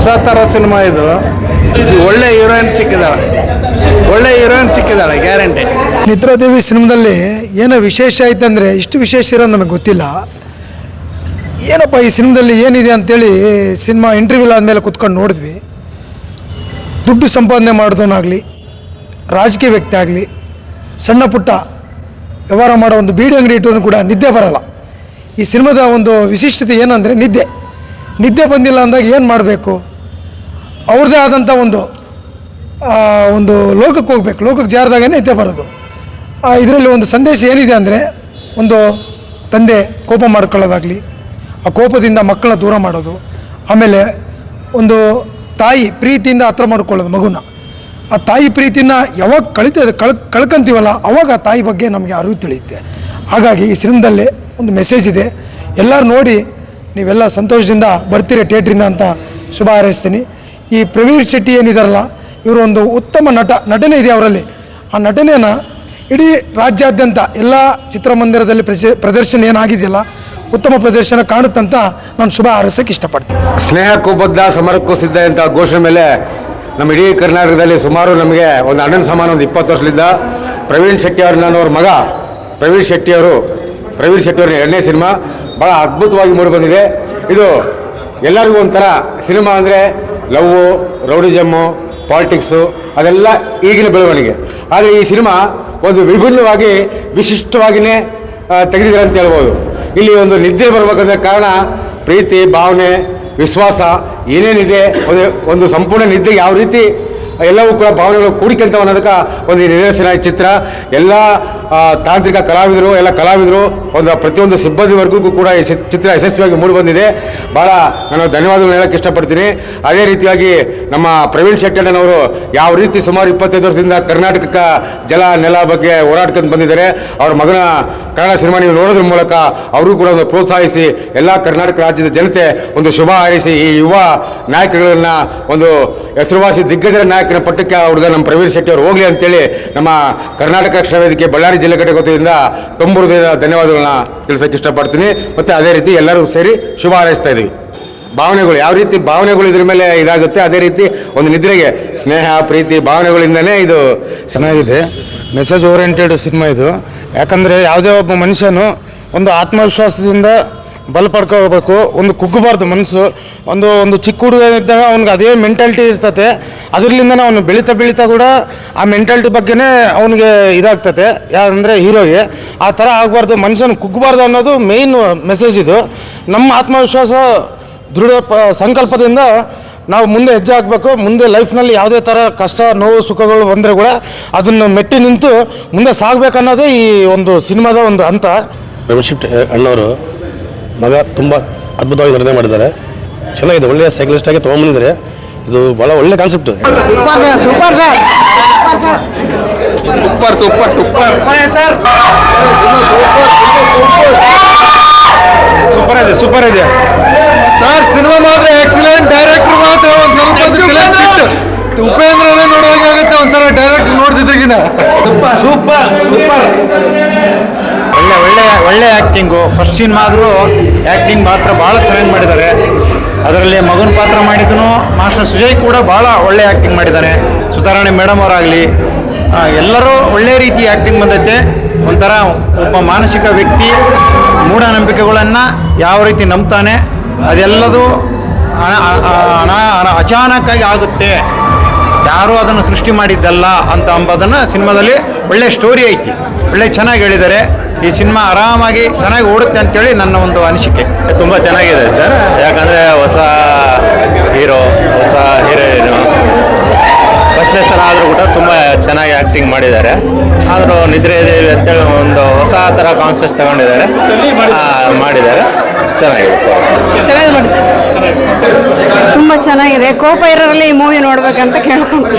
ಹೊಸ ಥರ ಸಿನಿಮಾ ಇದು. ಒಳ್ಳೆ ಹೀರೋಯಿನ್ ಸಿಕ್ಕಿದಾಳೆ. ಒಳ್ಳೆ ಹೀರೋಯಿನ್ ಸಿಕ್ಕಿದ್ದಾಳೆ ಗ್ಯಾರಂಟಿ. ನಿದ್ರಾದೇವಿ ಸಿನಿಮಾದಲ್ಲಿ ಏನೋ ವಿಶೇಷ ಐತಂದರೆ, ಇಷ್ಟು ವಿಶೇಷ ಇರೋದು ನಮಗೆ ಗೊತ್ತಿಲ್ಲ. ಏನಪ್ಪ ಈ ಸಿನಿಮಾದಲ್ಲಿ ಏನಿದೆ ಅಂತೇಳಿ ಸಿನಿಮಾ ಇಂಟರ್ವ್ಯೂಲ್ ಆದಮೇಲೆ ಕುತ್ಕೊಂಡು ನೋಡಿದ್ವಿ. ದುಡ್ಡು ಸಂಪಾದನೆ ಮಾಡಿದವನಾಗಲಿ, ರಾಜಕೀಯ ವ್ಯಕ್ತಿ ಆಗಲಿ, ಸಣ್ಣ ಪುಟ್ಟ ವ್ಯವಹಾರ ಮಾಡೋ ಒಂದು ಬೀಡಿ ಅಂಗಡಿ ಇಟ್ಟು ಕೂಡ ನಿದ್ದೆ ಬರಲ್ಲ. ಈ ಸಿನಿಮಾದ ಒಂದು ವಿಶಿಷ್ಟತೆ ಏನಂದರೆ ನಿದ್ದೆ. ನಿದ್ದೆ ಬಂದಿಲ್ಲ ಅಂದಾಗ ಏನು ಮಾಡಬೇಕು? ಅವ್ರದ್ದೇ ಆದಂಥ ಒಂದು ಒಂದು ಲೋಕಕ್ಕೆ ಹೋಗ್ಬೇಕು. ಲೋಕಕ್ಕೆ ಜಾರದಾಗೇ ಇದ್ದೇ ಬರೋದು. ಇದರಲ್ಲಿ ಒಂದು ಸಂದೇಶ ಏನಿದೆ ಅಂದರೆ, ಒಂದು ತಂದೆ ಕೋಪ ಮಾಡ್ಕೊಳ್ಳೋದಾಗಲಿ, ಆ ಕೋಪದಿಂದ ಮಕ್ಕಳ ದೂರ ಮಾಡೋದು, ಆಮೇಲೆ ಒಂದು ತಾಯಿ ಪ್ರೀತಿಯಿಂದ ಹತ್ರ ಮಾಡ್ಕೊಳ್ಳೋದು ಮಗುನ. ಆ ತಾಯಿ ಪ್ರೀತಿನ ಯಾವಾಗ ಕಳಿತದೆ, ಕಳ್, ಕಳ್ಕೊಂತೀವಲ್ಲ, ಅವಾಗ ಆ ತಾಯಿ ಬಗ್ಗೆ ನಮಗೆ ಅರಿವು ತಿಳಿಯುತ್ತೆ. ಹಾಗಾಗಿ ಈ ಸಿನಿಮಾದಲ್ಲಿ ಒಂದು ಮೆಸೇಜ್ ಇದೆ. ಎಲ್ಲರೂ ನೋಡಿ, ನೀವೆಲ್ಲ ಸಂತೋಷದಿಂದ ಬರ್ತೀರಿ ಥಿಯೇಟ್ರಿಂದ ಅಂತ ಶುಭ ಹಾರೈಸ್ತೀನಿ. ಈ ಪ್ರವೀರ್ ಶೆಟ್ಟಿ ಏನಿದಾರಲ್ಲ, ಇವರು ಒಂದು ಉತ್ತಮ ನಟ, ನಟನೆ ಇದೆ ಅವರಲ್ಲಿ. ಆ ನಟನೆನ ಇಡೀ ರಾಜ್ಯಾದ್ಯಂತ ಎಲ್ಲ ಚಿತ್ರಮಂದಿರದಲ್ಲಿ ಪ್ರಸ ಪ್ರದರ್ಶನ ಏನಾಗಿದೆಯಲ್ಲ, ಉತ್ತಮ ಪ್ರದರ್ಶನ ಕಾಣುತ್ತಂತ ನಾನು ಶುಭ ಹಾರೈಸೋಕ್ಕೆ ಇಷ್ಟಪಡ್ತೀನಿ. ಸ್ನೇಹಕ್ಕೂ ಬದ್ಧ, ಸಮರಕ್ಕೂ ಸಿದ್ಧ ಅಂತ ಘೋಷಣೆ ಮೇಲೆ ನಮ್ಮ ಇಡೀ ಕರ್ನಾಟಕದಲ್ಲಿ ಸುಮಾರು ನಮಗೆ ಒಂದು ಅಣ್ಣನ ಸಮಾನ ಒಂದು ಇಪ್ಪತ್ತು ವರ್ಷದಿಂದ ಪ್ರವೀಣ್ ಶೆಟ್ಟಿ ಅವ್ರ ನಾನು ಅವ್ರ ಮಗ. ಪ್ರವೀಣ್ ಶೆಟ್ಟಿ ಅವರು, ಪ್ರವೀಣ್ ಶೆಟ್ಟಿ ಅವ್ರ ಎರಡನೇ ಸಿನಿಮಾ ಭಾಳ ಅದ್ಭುತವಾಗಿ ಮೂಡಿಬಂದಿದೆ ಇದು ಎಲ್ಲರಿಗೂ ಒಂಥರ ಸಿನಿಮಾ ಅಂದರೆ ಲವ್ವು ರೌಡಿಸಮ್ಮು ಪಾಲಿಟಿಕ್ಸು ಅದೆಲ್ಲ ಈಗಿನ ಬೆಳವಣಿಗೆ. ಆದರೆ ಈ ಸಿನಿಮಾ ಒಂದು ವಿಭಿನ್ನವಾಗಿ ವಿಶಿಷ್ಟವಾಗಿಯೇ ತೆಗೆದಿದ್ದಾರೆ ಅಂತ ಹೇಳ್ಬೋದು. ಇಲ್ಲಿ ಒಂದು ನಿದ್ರೆ ಬರಬೇಕಂದ್ರೆ ಕಾರಣ, ಪ್ರೀತಿ, ಭಾವನೆ, ವಿಶ್ವಾಸ ಏನೇನಿದೆ, ಒಂದು ಸಂಪೂರ್ಣ ನಿದ್ದೆ ಯಾವ ರೀತಿ ಎಲ್ಲವೂ ಕೂಡ ಭಾವನೆಗಳು ಕೂಡಿಕಂತ ಅನ್ನೋದಕ್ಕೆ ಒಂದು ನಿದರ್ಶನ ಈ ಚಿತ್ರ. ಎಲ್ಲ ತಾಂತ್ರಿಕ ಕಲಾವಿದರು, ಎಲ್ಲ ಕಲಾವಿದರು, ಒಂದು ಪ್ರತಿಯೊಂದು ಸಿಬ್ಬಂದಿ ವರ್ಗಕ್ಕೂ ಕೂಡ ಈ ಚಿತ್ರ ಯಶಸ್ವಿಯಾಗಿ ಮೂಡಿಬಂದಿದೆ ಭಾಳ ನಾನು ಧನ್ಯವಾದಗಳು ಹೇಳಕ್ಕೆ ಇಷ್ಟಪಡ್ತೀನಿ. ಅದೇ ರೀತಿಯಾಗಿ ನಮ್ಮ ಪ್ರವೀಣ್ ಶೆಟ್ಟಣ್ಣನವರು ಯಾವ ರೀತಿ ಸುಮಾರು ಇಪ್ಪತ್ತೈದು ವರ್ಷದಿಂದ ಕರ್ನಾಟಕಕ್ಕೆ ಜಲ ನೆಲ ಬಗ್ಗೆ ಹೋರಾಡ್ಕೊಂಡು ಬಂದಿದ್ದಾರೆ, ಅವ್ರ ಮಗನ ಕನ್ನಡ ಸಿನಿಮಾ ನೀವು ನೋಡೋದ್ರ ಮೂಲಕ ಅವರು ಕೂಡ ಒಂದು ಪ್ರೋತ್ಸಾಹಿಸಿ, ಎಲ್ಲ ಕರ್ನಾಟಕ ರಾಜ್ಯದ ಜನತೆ ಒಂದು ಶುಭ ಹಾರೈಸಿ, ಈ ಯುವ ನಾಯಕರುಗಳನ್ನು ಒಂದು ಹೆಸರುವಾಸಿ ದಿಗ್ಗಜರ ನಾಯಕನ ಪಟ್ಟಕ್ಕೆ ಆ ಹುಡುಗ ನಮ್ಮ ಪ್ರವೀಣ್ ಶೆಟ್ಟಿ ಅವರು ಹೋಗಲಿ ಅಂತೇಳಿ ನಮ್ಮ ಕರ್ನಾಟಕ ರಕ್ಷಣಾ ಬಳ್ಳಾರಿ ಜಿಲ್ಲೆ ಘಟಕದಿಂದ ತುಂಬ ಹೃದಯದ ಧನ್ಯವಾದಗಳನ್ನ ತಿಳಿಸೋಕೆ ಇಷ್ಟಪಡ್ತೀನಿ. ಮತ್ತು ಅದೇ ರೀತಿ ಎಲ್ಲರೂ ಸೇರಿ ಶುಭ ಹಾರೈಸ್ತಾ ಇದ್ದೀವಿ ಭಾವನೆಗಳು ಯಾವ ರೀತಿ ಭಾವನೆಗಳು ಇದ್ರ ಮೇಲೆ ಇದಾಗುತ್ತೆ, ಅದೇ ರೀತಿ ಒಂದು ನಿದ್ರೆಗೆ ಸ್ನೇಹ, ಪ್ರೀತಿ, ಭಾವನೆಗಳಿಂದನೇ ಇದು ಚೆನ್ನಾಗಿದೆ. ಮೆಸೇಜ್ ಓರಿಯೆಂಟೆಡ್ ಸಿನಿಮಾ ಇದು. ಯಾಕಂದರೆ ಯಾವುದೇ ಒಬ್ಬ ಮನುಷ್ಯನು ಒಂದು ಆತ್ಮವಿಶ್ವಾಸದಿಂದ ಬಲ ಪಡ್ಕೋಬೇಕು, ಒಂದು ಕುಗ್ಗಬಾರ್ದು ಮನಸ್ಸು ಒಂದು ಒಂದು ಚಿಕ್ಕ ಹುಡುಗ ಇದ್ದಾಗ ಅವ್ನಿಗೆ ಅದೇ ಮೆಂಟಾಲಿಟಿ ಇರ್ತತೆ. ಅದರಿಂದನೇ ಅವನು ಬೆಳೀತಾ ಬೆಳೀತಾ ಕೂಡ ಆ ಮೆಂಟಾಲಿಟಿ ಬಗ್ಗೆನೇ ಅವನಿಗೆ ಇದಾಗ್ತತೆ. ಯಾಕಂದರೆ ಹೀರೋಗೆ. ಆ ಥರ ಆಗಬಾರ್ದು. ಮನುಷ್ಯನ ಕುಗ್ಗಬಾರ್ದು ಅನ್ನೋದು ಮೇಯ್ನ್ ಮೆಸೇಜ್ ಇದು. ನಮ್ಮ ಆತ್ಮವಿಶ್ವಾಸ ದೃಢ ಸಂಕಲ್ಪದಿಂದ ನಾವು ಮುಂದೆ ಹೆಜ್ಜೆ ಹಾಕಬೇಕು. ಮುಂದೆ ಲೈಫ್ನಲ್ಲಿ ಯಾವುದೇ ಥರ ಕಷ್ಟ, ನೋವು, ಸುಖಗಳು ಬಂದರೆ ಕೂಡ ಅದನ್ನು ಮೆಟ್ಟಿ ನಿಂತು ಮುಂದೆ ಸಾಗಬೇಕನ್ನೋದೇ ಈ ಒಂದು ಸಿನಿಮಾದ ಒಂದು ಹಂತ. ಅಣ್ಣವರು ಮಗ ತುಂಬ ಅದ್ಭುತವಾಗಿ ನಿರ್ಣಯ ಮಾಡಿದ್ದಾರೆ. ಚೆನ್ನಾಗಿದೆ ಒಳ್ಳೆಯ ಸೈಕ್ಲಿಸ್ಟ್ ಆಗಿ ತೊಗೊಂಬಂದಿದ್ದಾರೆ ಇದು ಭಾಳ ಒಳ್ಳೆ concept super super super super ಇದೆ ಸೂಪರ್ ಇದೆ ಸರ್ ಸಿನಿಮಾ ಮಾತ್ರ ಎಕ್ಸಲೆಂಟ್ ಡೈರೆಕ್ಟರ್ ಮಾತ್ರ ಒಂದು ಸ್ವಲ್ಪ ಉಪೇಂದ್ರನೇ ನೋಡುವಾಗುತ್ತೆ ಒಂದ್ಸಲ. ಡೈರೆಕ್ಟರ್ ನೋಡ್ತಿದ್ರಿಗಿನ ಸೂಪರ್ ಸೂಪರ್. ಒಳ್ಳೆ ಒಳ್ಳೆ ಆ್ಯಕ್ಟಿಂಗು ಫಸ್ಟ್ ಸೀನ್ ಆದರೂ ಆ್ಯಕ್ಟಿಂಗ್ ಮಾತ್ರ ಭಾಳ ಚೆನ್ನಾಗಿ ಮಾಡಿದ್ದಾರೆ ಅದರಲ್ಲಿ ಮಗನ ಪಾತ್ರ ಮಾಡಿದನು ಮಾಸ್ಟರ್ ಸುಜಯ್ ಕೂಡ ಭಾಳ ಒಳ್ಳೆ ಆ್ಯಕ್ಟಿಂಗ್ ಮಾಡಿದ್ದಾನೆ ಸುಧಾರಾಣಿ ಮೇಡಮ್ ಅವರಾಗಲಿ. ಎಲ್ಲರೂ ಒಳ್ಳೆ ರೀತಿ ಆ್ಯಕ್ಟಿಂಗ್ ಬಂದೈತೆ. ಒಂಥರ ಒಬ್ಬ ಮಾನಸಿಕ ವ್ಯಕ್ತಿ, ಮೂಢನಂಬಿಕೆಗಳನ್ನು ಯಾವ ರೀತಿ ನಂಬ್ತಾನೆ, ಅದೆಲ್ಲದೂ ಅಚಾನಕ್ಕಾಗಿ ಆಗುತ್ತೆ. ಯಾರೂ ಅದನ್ನು ಸೃಷ್ಟಿ ಮಾಡಿದ್ದಲ್ಲ ಅಂತ ಅಂಬೋದನ್ನು ಸಿನಿಮಾದಲ್ಲಿ ಒಳ್ಳೆ ಸ್ಟೋರಿ ಐತಿ. ಒಳ್ಳೆ ಚೆನ್ನಾಗಿ ಹೇಳಿದ್ದಾರೆ ಈ ಸಿನಿಮಾ ಆರಾಮಾಗಿ ಚೆನ್ನಾಗಿ ಓಡುತ್ತೆ ಅಂತೇಳಿ ನನ್ನ ಒಂದು ಅನಿಸಿಕೆ. ತುಂಬ ಚೆನ್ನಾಗಿದೆ ಸರ್. ಯಾಕಂದರೆ ಹೊಸ ಹೀರೋ ಹೊಸ ಹೀರೋಯಿನು ಫಸ್ಟ್ನೇ ಸಲ ಆದರೂ ಕೂಡ ತುಂಬ ಚೆನ್ನಾಗಿ ಆ್ಯಕ್ಟಿಂಗ್ ಮಾಡಿದ್ದಾರೆ. ಆದರೂ ನಿದ್ರೆ ದೇವಿ ಅಂತೇಳಿ ಒಂದು ಹೊಸ ಥರ ಕಾನ್ಸೆಪ್ಟ್ ತಗೊಂಡಿದ್ದಾರೆ. ಆ, ಮಾಡಿದ್ದಾರೆ. ಚೆನ್ನಾಗಿದೆ. ಚೆನ್ನಾಗಿ ತುಂಬ ಚೆನ್ನಾಗಿದೆ. ಕೋಪ ಇರೋರಲ್ಲಿ ಈ ಮೂವಿ ನೋಡ್ಬೇಕಂತ ಕೇಳ್ಕೊಂಡು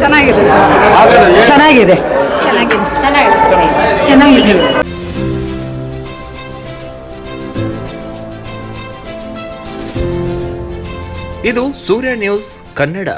ಚೆನ್ನಾಗಿದೆ ಸರ್. ಚೆನ್ನಾಗಿದೆ. ಚೆನ್ನಾಗಿದೆ. ಚೆನ್ನಾಗಿದೆ. ಚೆನ್ನಾಗಿದೆ. ಇದು ಸೂರ್ಯ ನ್ಯೂಸ್ ಕನ್ನಡ.